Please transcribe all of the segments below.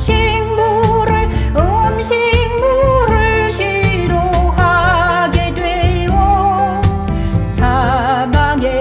식물을 음식물을 싫어하게 되어 사방에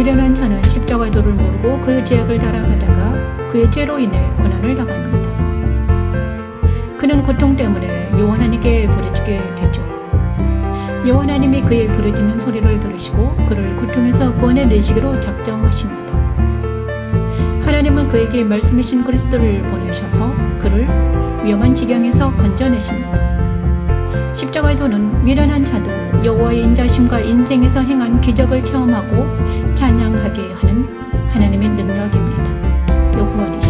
미련한 자는 십자가의 도를 모르고 그 죄악을 따라가다가 그의 죄로 인해 고난을 당합니다. 그는 고통 때문에 여호와 하나님께 부르짖게 되죠. 여호와 하나님이 그의 부르짖는 소리를 들으시고 그를 고통에서 구원해 내시기로 작정하십니다. 하나님은 그에게 말씀이신 그리스도를 보내셔서 그를 위험한 지경에서 건져내십니다. 십자가의 도는 미련한 자도 여호와의 인자심과 인생에서 행한 기적을 체험하고 찬양하게 하는 하나님의 능력입니다. 시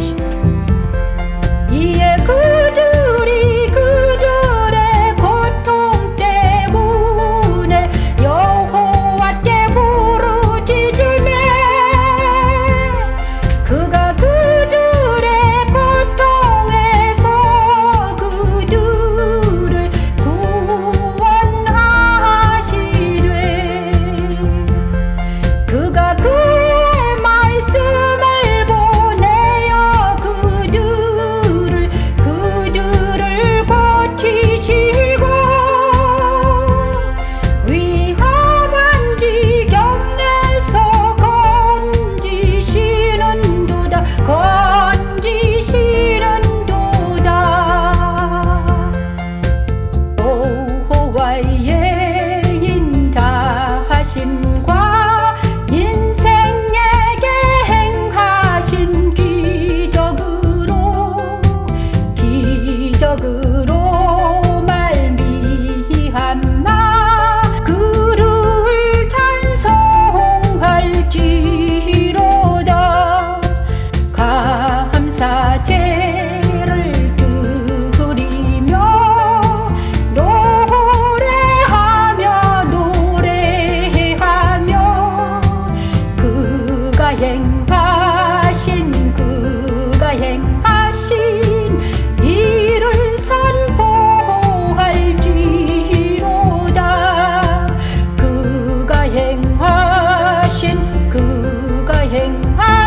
hang.